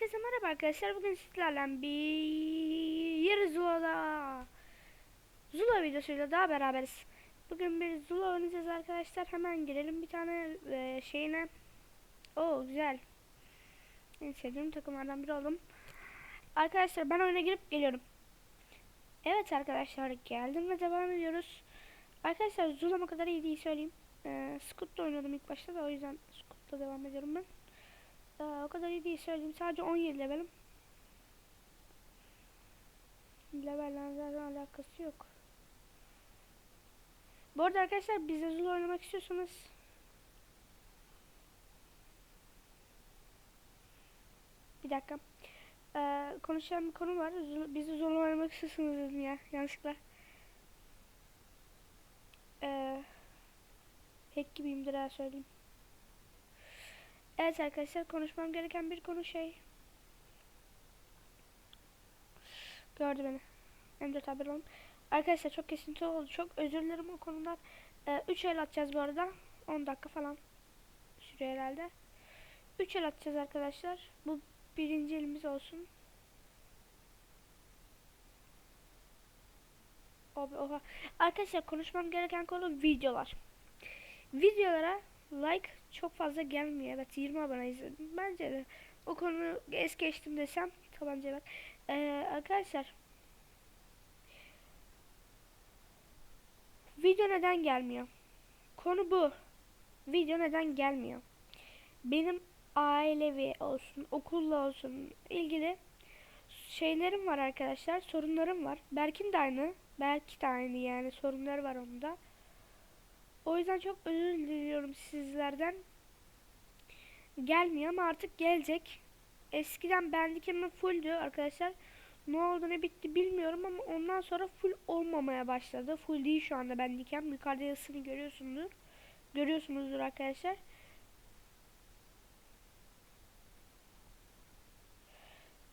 Herkese merhaba arkadaşlar. Bugün sizlerle bir Zula'da Zula videosuyla daha beraberiz. Bugün bir Zula oynayacağız arkadaşlar. Hemen girelim bir tane e, şeyine. Oo güzel. En sevdiğim takımlardan biri oldum. Arkadaşlar ben oyuna girip geliyorum. Evet arkadaşlar geldim ve devam ediyoruz. Arkadaşlar Zula'ma kadar iyi değil söyleyeyim. E, Scoot'la oynadım ilk başta da o yüzden Scoot'la devam ediyorum ben. Ee, o kadar iyi değil söyleyeyim. Sadece 17 levelim. Level'den zaten alakası yok. Bu arada arkadaşlar bizle Zula oynamak istiyorsanız Bir dakika. Ee, konuşacağım bir konu var. Zula oynamak istiyorsanız dedim ya. Yanlışlıkla. Ee, hack gibiyimdir ha söyleyeyim. Evet arkadaşlar konuşmam gereken bir konu şey. Gördü beni. M4 haber olun. Arkadaşlar çok kesinti oldu. Çok özür dilerim o konudan. 3 el atacağız bu arada. 10 dakika falan sürüyor herhalde. 3 el atacağız arkadaşlar. Bu birinci elimiz olsun. Oha. Arkadaşlar konuşmam gereken konu videolar. Videolara like çok fazla gelmiyor. Evet 20 aboneyiz. Bence de o konu es geçtim desem tabanca bak. Ee, arkadaşlar video neden gelmiyor? Konu bu. Video neden gelmiyor? Benim ailevi olsun, okulla olsun ilgili şeylerim var arkadaşlar. Sorunlarım var. Berk'in de aynı. Belki de aynı yani sorunları var onda. O yüzden çok özür diliyorum sizlerden. Gelmiyor ama artık gelecek. Eskiden bendikimi fulldü arkadaşlar. Ne oldu ne bitti bilmiyorum ama ondan sonra full olmamaya başladı. Full değil şu anda bendikem. Yukarıda yazısını görüyorsunuzdur. Görüyorsunuzdur arkadaşlar.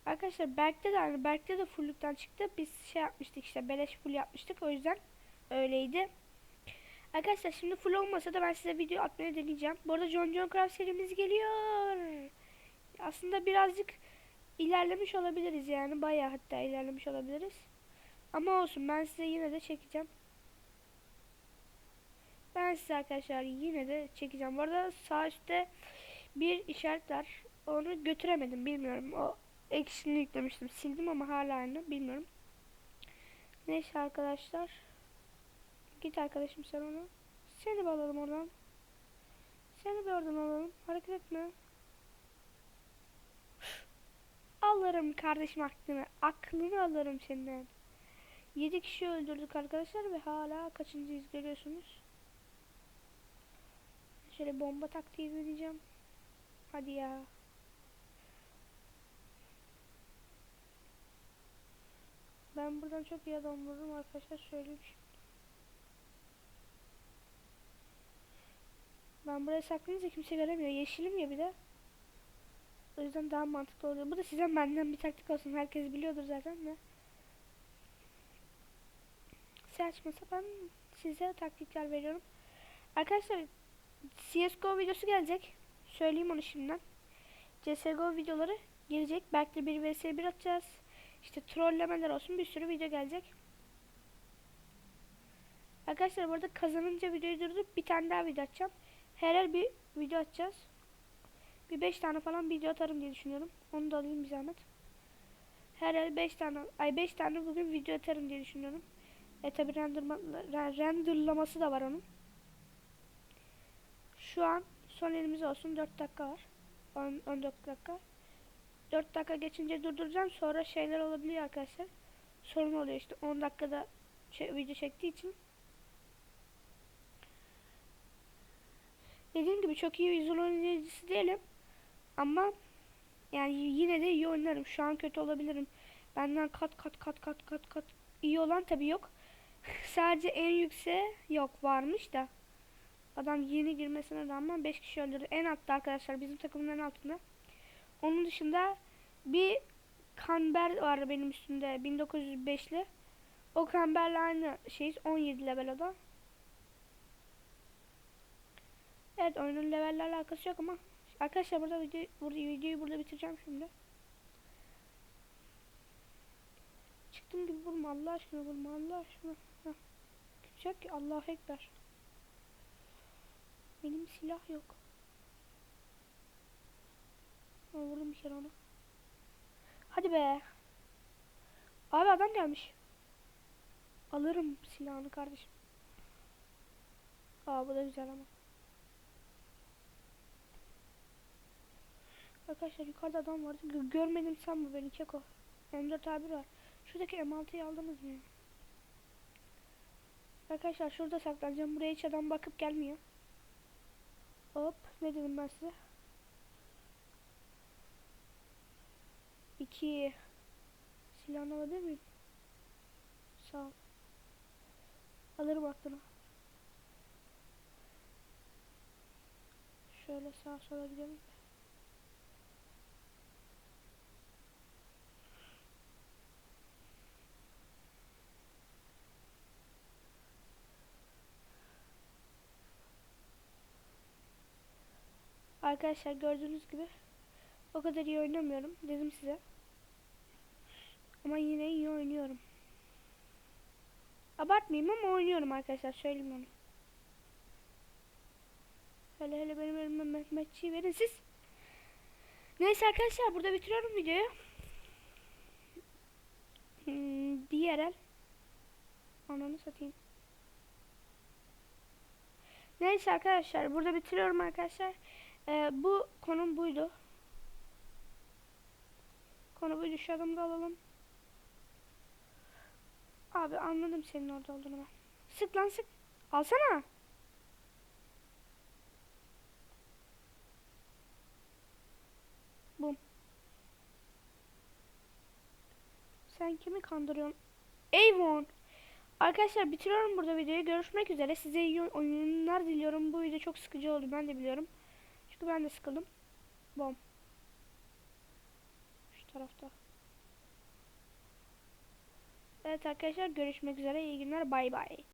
Arkadaşlar Berk'te de aynı. Berk'te de fulllükten çıktı. Biz şey yapmıştık işte beleş full yapmıştık. O yüzden öyleydi. Arkadaşlar şimdi full olmasa da ben size video atmaya deneyeceğim. Bu arada John John Craft serimiz geliyor. Aslında birazcık ilerlemiş olabiliriz yani. Bayağı hatta ilerlemiş olabiliriz. Ama olsun ben size yine de çekeceğim. Ben size arkadaşlar yine de çekeceğim. Bu arada sağ üstte bir işaret var. Onu götüremedim bilmiyorum. O ekşini yüklemiştim. Sildim ama hala aynı bilmiyorum. Neyse arkadaşlar. Git arkadaşım sen ona. Seni bir alalım oradan. Seni bir oradan alalım. Hareket etme. Alırım kardeşim aklını. Aklını alırım senden. 7 kişi öldürdük arkadaşlar ve hala kaçıncıyız görüyorsunuz. Şöyle bomba taktiği deneyeceğim. Hadi ya. Ben buradan çok iyi adam vururum arkadaşlar söyleyeyim Ben buraya saklanınca kimse göremiyor. Yeşilim ya bir de. O yüzden daha mantıklı oluyor. Bu da size benden bir taktik olsun. Herkes biliyordur zaten de. Saçma sapan size taktikler veriyorum. Arkadaşlar CSGO videosu gelecek. Söyleyeyim onu şimdiden. CSGO videoları gelecek. Belki de 1 vs 1 atacağız. İşte trollemeler olsun bir sürü video gelecek. Arkadaşlar burada kazanınca videoyu durdurup bir tane daha video atacağım. Her her bir video atacağız. Bir 5 tane falan video atarım diye düşünüyorum. Onu da alayım bir zahmet. Her her 5 tane ay 5 tane bugün video atarım diye düşünüyorum. E tabi renderlaması da var onun. Şu an son elimiz olsun 4 dakika var. 10, 14 dakika. 4 dakika geçince durduracağım. Sonra şeyler olabiliyor arkadaşlar. Sorun oluyor işte 10 dakikada video çektiği için. Dediğim gibi çok iyi vizyon oynayıcısı değilim. Ama yani yine de iyi oynarım. Şu an kötü olabilirim. Benden kat kat kat kat kat kat iyi olan tabi yok. Sadece en yükseğe yok varmış da. Adam yeni girmesine rağmen 5 kişi öldürdü. En altta arkadaşlar bizim takımın en altında. Onun dışında bir kamber var benim üstümde 1905'li. O kamberle aynı şeyiz 17 level o da. Evet oyunun levellerle alakası yok ama arkadaşlar burada video burada videoyu burada bitireceğim şimdi. çıktığım gibi vurma Allah aşkına vurma Allah aşkına. Heh. Ki Allah ekber. Benim silah yok. Ha, vurdum bir kere onu. Hadi be. Abi adam gelmiş. Alırım silahını kardeşim. Aa bu da güzel ama. Arkadaşlar yukarıda adam vardı. Gö- görmedim sanma beni Keko. M4 abi var. Şuradaki M6'yı aldınız mı? Arkadaşlar şurada saklanacağım. Buraya hiç adam bakıp gelmiyor. Hop. Ne dedim ben size? İki. Silahını alabilir miyim? Sağ ol. Alırım aklına. Şöyle sağa sola gidelim. Arkadaşlar gördüğünüz gibi o kadar iyi oynamıyorum dedim size. Ama yine iyi oynuyorum. Abartmayayım ama oynuyorum arkadaşlar söyleyeyim onu. Hele hele benim elime Mehmetçiyi verin siz. Neyse arkadaşlar burada bitiriyorum videoyu. Hmm, diğer el. Ananı satayım. Neyse arkadaşlar burada bitiriyorum arkadaşlar. Ee, bu konum buydu. Konu buydu şu da alalım. Abi anladım senin orada olduğunu ben. Sık lan sık. Alsana. Bum. Sen kimi kandırıyorsun? Avon. Arkadaşlar bitiriyorum burada videoyu. Görüşmek üzere. Size iyi oyunlar diliyorum. Bu video çok sıkıcı oldu ben de biliyorum. Çünkü ben de sıkıldım. Bom. Şu tarafta. Evet arkadaşlar görüşmek üzere. İyi günler. Bay bay.